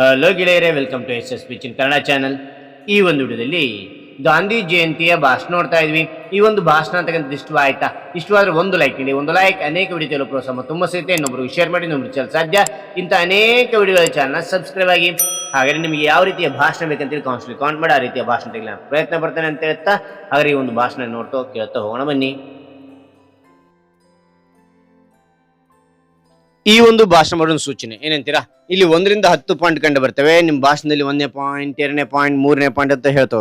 Hello ಗೆಳೆಯರೇ welcome to S S P Chin Kannada channel ಈ ಒಂದು ವಿಡಿಯೋದಲ್ಲಿ ಗಾಂಧಿ ಜಯಂತಿಯ ಭಾಷಣ ನೋಡ್ತಾ ಇದ್ವಿ. ಈ ಒಂದು ಭಾಷಣ ಅಂತಕ್ಕಂಥ ಇಷ್ಟವಾಯ್ತಾ ಇಷ್ಟವಾದ್ರೆ ಒಂದು ಲೈಕ್ ನೀಡಿ, ಒಂದು ಲೈಕ್ ಅನೇಕ ವಿಡಿಯೋ ಪ್ರೋತ್ಸಾಹ ತುಂಬ ಸಿಗುತ್ತೆ. ಇನ್ನೊಬ್ರಿಗೆ ಶೇರ್ ಮಾಡಿ, ಇನ್ನೊಬ್ರು ಚಲ ಸಾಧ್ಯ. ಇಂಥ ಅನೇಕ ವಿಡಿಯೋಗಳ ಚಾನಲ್ ಸಬ್ಸ್ಕ್ರೈಬ್ ಆಗಿ ಹಾಗಾದ್ರೆ ನಿಮಗೆ ಯಾವ ರೀತಿಯ ಭಾಷಣ ಬೇಕಂತೇಳಿ ಕಾನ್ಸ್ಲಿ ಕಾಂಟ್ ಮಾಡಿ, ಆ ರೀತಿಯ ಭಾಷಣ ತೆಗೆಲ್ಲ ಪ್ರಯತ್ನ ಪಡ್ತೇನೆ ಅಂತ ಹೇಳ್ತಾ, ಹಾಗಾದ್ರೆ ಈ ಒಂದು ಭಾಷಣ ನೋಡ್ತಾ ಕೇಳ್ತಾ ಹೋಗೋಣ ಬನ್ನಿ. ಈ ಒಂದು ಭಾಷಣ ಮಾಡೋ ಸೂಚನೆ. ಏನಂತೀರಾ? ಇಲ್ಲಿ ಒಂದರಿಂದ ಹತ್ತು ಪಾಯಿಂಟ್ ಕಂಡು ಬರ್ತವೆ. ನಿಮ್ಮ ಭಾಷಣದಲ್ಲಿ ಒಂದನೇ ಪಾಯಿಂಟ್ ಎರಡನೇ ಪಾಯಿಂಟ್ ಮೂರನೇ ಪಾಯಿಂಟ್ ಅಂತ ಹೇಳ್ತಾ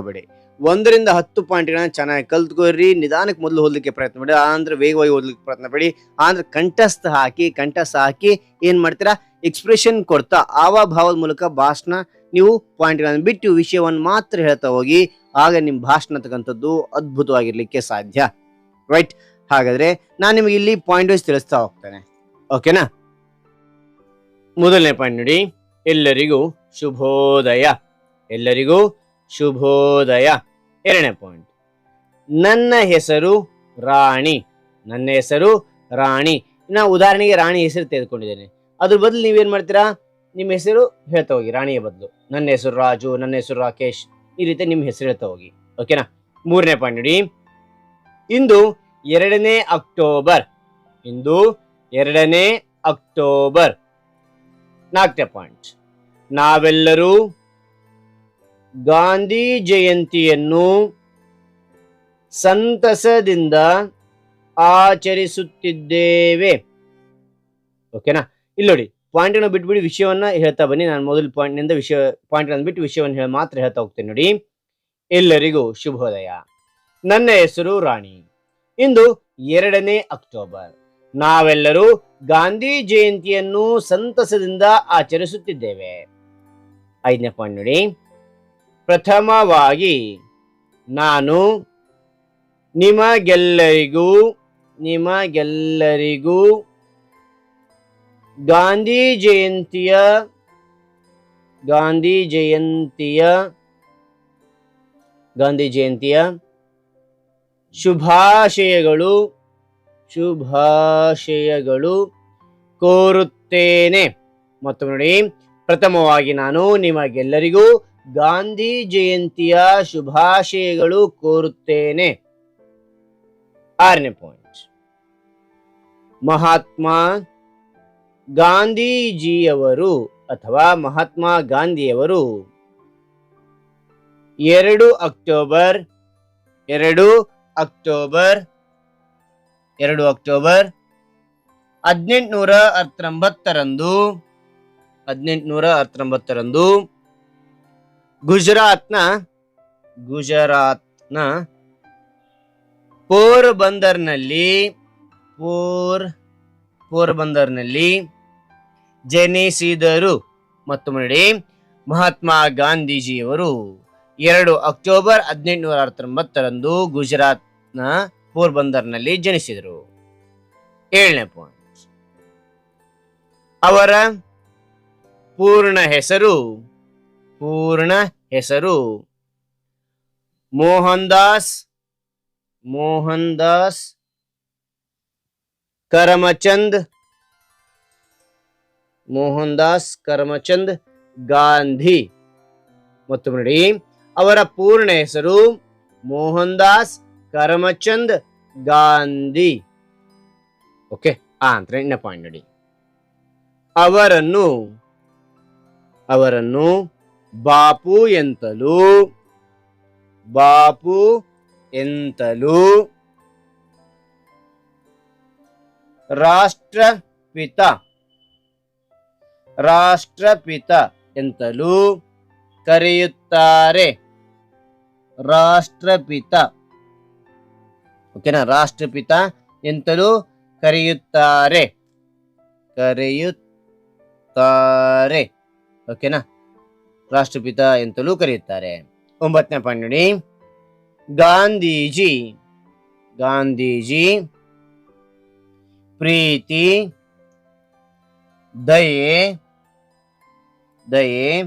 ಒಂದರಿಂದ ಹತ್ತು ಪಾಯಿಂಟ್ಗಳನ್ನ ಚೆನ್ನಾಗಿ ಕಲ್ತ್ಕೊರಿ ನಿಧಾನಕ್ಕೆ ಮೊದಲು ಓದಲಿಕ್ಕೆ ಪ್ರಯತ್ನ ಮಾಡಿ ಆಂದ್ರೆ ವೇಗವಾಗಿ ಓದಲಿಕ್ಕೆ ಪ್ರಯತ್ನ ಪಡಿ ಆಂದ್ರೆ ಕಂಠಸ್ಥ ಹಾಕಿ ಕಂಠಸ್ಥ ಹಾಕಿ, ಏನ್ ಮಾಡ್ತೀರಾ? ಎಕ್ಸ್ಪ್ರೆಷನ್ ಕೊಡ್ತಾ ಭಾವದ ಮೂಲಕ ಭಾಷಣ, ನೀವು ಪಾಯಿಂಟ್ಗಳನ್ನು ಬಿಟ್ಟು ವಿಷಯವನ್ನು ಮಾತ್ರ ಹೇಳ್ತಾ ಹೋಗಿ, ಆಗ ನಿಮ್ಮ ಭಾಷಣ ಅಂತಕ್ಕಂಥದ್ದು ಅದ್ಭುತವಾಗಿರ್ಲಿಕ್ಕೆ ಸಾಧ್ಯ. ರೈಟ್ ಹಾಗಾದ್ರೆ ನಾನು ನಿಮಗೆ ಇಲ್ಲಿ ಪಾಯಿಂಟ್ ವೈಸ್ ತಿಳಿಸ್ತಾ ಹೋಗ್ತೇನೆ. ಓಕೆನಾ ಮೊದಲನೇ ಪಾಯಿಂಟ್ ನೋಡಿ. ಎಲ್ಲರಿಗೂ ಶುಭೋದಯ. ಎಲ್ಲರಿಗೂ ಶುಭೋದಯ. ಎರಡನೇ ಪಾಯಿಂಟ್. ನನ್ನ ಹೆಸರು ರಾಣಿ. ನನ್ನ ಹೆಸರು ರಾಣಿ. ನಾ ಉದಾಹರಣೆಗೆ ರಾಣಿ ಹೆಸರು ತೆಗೆದುಕೊಂಡಿದ್ದೇನೆ. ಅದ್ರ ಬದಲು ನೀವೇನು ಮಾಡ್ತೀರಾ? ನಿಮ್ಮ ಹೆಸರು ಹೇಳ್ತಾ ಹೋಗಿ, ರಾಣಿಯ ಬದಲು. ನನ್ನ ಹೆಸರು ರಾಜು, ನನ್ನ ಹೆಸರು ರಾಕೇಶ್. ಈ ರೀತಿ ನಿಮ್ಮ ಹೆಸರು ಹೇಳ್ತಾ ಹೋಗಿ. ಓಕೆನಾ ಮೂರನೇ ಪಾಯಿಂಟ್ ನೋಡಿ. ಇಂದು ಎರಡನೇ ಅಕ್ಟೋಬರ್. ಇಂದು ಎರಡನೇ ಅಕ್ಟೋಬರ್. ನಾಲ್ಕನೇ ಪಾಯಿಂಟ್ ನಾವೆಲ್ಲರೂ ಗಾಂಧಿ ಜಯಂತಿಯನ್ನು ಸಂತಸದಿಂದ ಆಚರಿಸುತ್ತಿದ್ದೇವೆ. ಓಕೆನಾ ಇಲ್ಲಿ ನೋಡಿ ಬಿಟ್ಬಿಡಿ, ವಿಷಯವನ್ನ ಹೇಳ್ತಾ ಬನ್ನಿ. ನಾನು ಮೊದಲು ಪಾಯಿಂಟ್ನಿಂದ ವಿಷಯ ಪಾಯಿಂಟ್ ಬಿಟ್ಟು ವಿಷಯವನ್ನು ಹೇಳಿ ಮಾತ್ರ ಹೇಳ್ತಾ ಹೋಗ್ತೇನೆ ನೋಡಿ. ಎಲ್ಲರಿಗೂ ಶುಭೋದಯ. ನನ್ನ ಹೆಸರು ರಾಣಿ. ಇಂದು ಎರಡನೇ ಅಕ್ಟೋಬರ್ ನಾವೆಲ್ಲರೂ ಗಾಂಧಿ ಜಯಂತಿಯನ್ನು ಸಂತಸದಿಂದ ಆಚರಿಸುತ್ತಿದ್ದೇವೆ. ಐದನೇ ಪಾಯಿಂಟ್ ನೋಡಿ. ಪ್ರಥಮವಾಗಿ ನಾನು ನಿಮಗೆಲ್ಲರಿಗೂ ನಿಮಗೆಲ್ಲರಿಗೂ ಗಾಂಧಿ ಜಯಂತಿಯ ಗಾಂಧಿ ಜಯಂತಿಯ ಗಾಂಧಿ ಜಯಂತಿಯ ಶುಭಾಶಯಗಳು ಶುಭಾಶಯಗಳು ಕೋರುತ್ತೇನೆ. ಮತ್ತು ನೋಡಿ, ಪ್ರಥಮವಾಗಿ ನಾನು ನಿಮಗೆಲ್ಲರಿಗೂ ಗಾಂಧಿ ಜಯಂತಿಯ ಶುಭಾಶಯಗಳು ಕೋರುತ್ತೇನೆ. ಆರನೇ ಪಾಯಿಂಟ್ ಮಹಾತ್ಮ ಗಾಂಧೀಜಿಯವರು ಅಥವಾ ಮಹಾತ್ಮ ಗಾಂಧಿಯವರು ಎರಡು ಅಕ್ಟೋಬರ್ ಎರಡು ಅಕ್ಟೋಬರ್ ಎರಡು ಅಕ್ಟೋಬರ್ ಹದಿನೆಂಟುನೂರ ಹತ್ತೊಂಬತ್ತರಂದು ಹದಿನೆಂಟುನೂರ ಹತ್ತೊಂಬತ್ತರಂದು ಗುಜರಾತ್ನ ಗುಜರಾತ್ನ ಪೋರ್ ಬಂದರ್ನಲ್ಲಿ ಪೋರ್, ಪೋರ್ಬಂದರ್ನಲ್ಲಿ ಜನಿಸಿದರು. ಮತ್ತು ನೋಡಿ ಮಹಾತ್ಮ ಗಾಂಧೀಜಿಯವರು ಎರಡು ಅಕ್ಟೋಬರ್ ಹದಿನೆಂಟುನೂರ ಹತ್ತೊಂಬತ್ತರಂದು ಗುಜರಾತ್ನ ಪೋರ್ಬಂದರ್ನಲ್ಲಿ ಜನಿಸಿದರು. ಏಳನೇ ಪಾಯಿಂಟ್ ಅವರ ಪೂರ್ಣ ಹೆಸರು ಪೂರ್ಣ ಹೆಸರು ಮೋಹನ್ ದಾಸ್ ಮೋಹನ್ ದಾಸ್ ಕರಮಚಂದ್ ಮೋಹನ್ ದಾಸ್ ಕರಮಚಂದ್ ಗಾಂಧಿ. ಮತ್ತು ನೋಡಿ ಅವರ ಪೂರ್ಣ ಹೆಸರು ಮೋಹನ್ ದಾಸ್ ಕರಮಚಂದ್ ಗಾಂಧಿ. ಓಕೆ ಆ ಅಂತ ಪಾಯಿಂಟ್ ನೋಡಿ. ಅವರನ್ನು ಅವರನ್ನು ಬಾಪು ಎಂತಲೂ ಬಾಪು ಎಂತಲೂ ರಾಷ್ಟ್ರಪಿತ ರಾಷ್ಟ್ರಪಿತ ಎಂತಲೂ ಕರೆಯುತ್ತಾರೆ. ರಾಷ್ಟ್ರಪಿತ. ಓಕೆನಾ? ರಾಷ್ಟ್ರಪಿತ ಎಂತಲೂ ಕರೆಯುತ್ತಾರೆ. ಕರೆಯುತ್ತಾರೆ. ಓಕೆನಾ? ರಾಷ್ಟ್ರಪಿತ ಎಂತಲೂ ಕರೆಯುತ್ತಾರೆ. ಒಂಬತ್ತನೇ ಪಾಯಿಂಟ್ ಗಾಂಧೀಜಿ ಗಾಂಧೀಜಿ ಪ್ರೀತಿ, ದಯೆ ದಯೆ,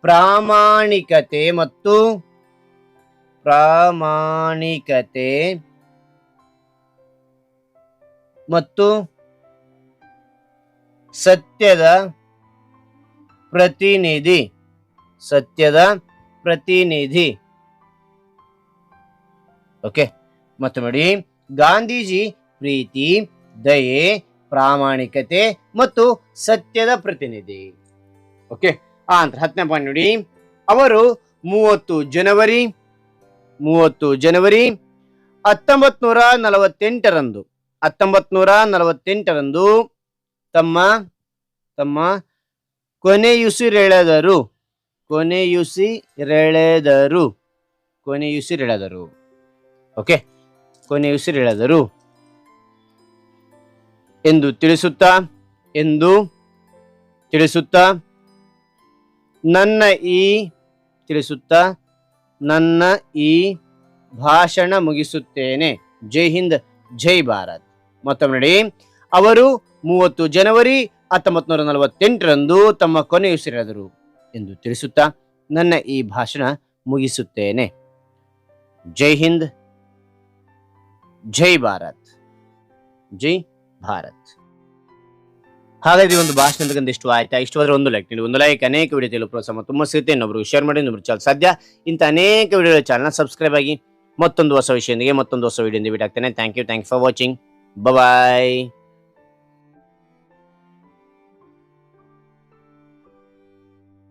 ಪ್ರಾಮಾಣಿಕತೆ ಮತ್ತು ಪ್ರಾಮಾಣಿಕತೆ ಮತ್ತು ಸತ್ಯದ ಪ್ರತಿನಿಧಿ. ಸತ್ಯದ ಪ್ರತಿನಿಧಿ. ಓಕೆ, ಮತ್ತೆ ನೋಡಿ. ಗಾಂಧೀಜಿ ಪ್ರೀತಿ, ದಯೆ, ಪ್ರಾಮಾಣಿಕತೆ ಮತ್ತು ಸತ್ಯದ ಪ್ರತಿನಿಧಿ. ಓಕೆ, ಆ ಅಂತ ಹತ್ತನೇ ಪಾಯಿಂಟ್ ನೋಡಿ. ಅವರು ಮೂವತ್ತು ಜನವರಿ ಮೂವತ್ತು ಜನವರಿ ಹತ್ತೊಂಬತ್ ನೂರ ನಲವತ್ತೆಂಟರಂದು ಹತ್ತೊಂಬತ್ ನೂರ ನಲವತ್ತೆಂಟರಂದು ತಮ್ಮ ತಮ್ಮ ಕೊನೆಯುಸಿರೆಳೆದರು. ಕೊನೆಯುಸಿರೆಳೆದರು. ಕೊನೆಯುಸಿರೆಳೆದರು. ಓಕೆ ಕೊನೆಯುಸಿರೆಳೆದರು. ಎಂದು ತಿಳಿಸುತ್ತಾ ಎಂದು ತಿಳಿಸುತ್ತಾ, ನನ್ನ ಈ, ತಿಳಿಸುತ್ತಾ, ನನ್ನ ಈ ಭಾಷಣ ಮುಗಿಸುತ್ತೇನೆ. ಜೈ ಹಿಂದ್, ಜೈ ಭಾರತ್. ಮತ್ತೊಮ್ಮೆ ನೋಡಿ. ಅವರು ಮೂವತ್ತು ಜನವರಿ ಹತ್ತೊಂಬತ್ತು ನೂರ ನಲವತ್ತೆಂಟರಂದು ತಮ್ಮ ಕೊನೆಯುಸಿರೆಳೆದರು ಎಂದು ತಿಳಿಸುತ್ತಾ ನನ್ನ ಈ ಭಾಷಣ ಮುಗಿಸುತ್ತೇನೆ. ಜೈ ಹಿಂದ್, ಜೈ ಭಾರತ್ ಜೈ ಭಾರತ್. ಹಾಗಾದ್ರೆ ಒಂದು ಭಾಷಣ ಇಷ್ಟು ಆಯ್ತಾ? ಇಷ್ಟವಾದ್ರೆ ಒಂದು ಲೈಕ್ ನೀಡಿ ಒಂದು ಲೈಕ್ ಅನೇಕ ವಿಡಿಯೋ ತಿಳಿಯಲು ಪ್ರೋತ್ಸಾಹ ತುಂಬ ಸಿಗುತ್ತೆ. ಇನ್ನೊಬ್ರು ಶೇರ್ ಮಾಡಿ, ಇನ್ನೊಬ್ರು ಚಾಲ್ ಸಾಧ್ಯ. ಇಂಥ ಅನೇಕ ವಿಡಿಯೋ ಚಾನಲ್ ಸಬ್ಸ್ಕ್ರೈಬ್ ಆಗಿ ಮತ್ತೊಂದು ಹೊಸ ವಿಷಯದೊಂದಿಗೆ ಮತ್ತೊಂದು ಹೊಸ video ಬಿಟ್ಟಾಗ್ತೇನೆ thank you thank for watching Bye-bye.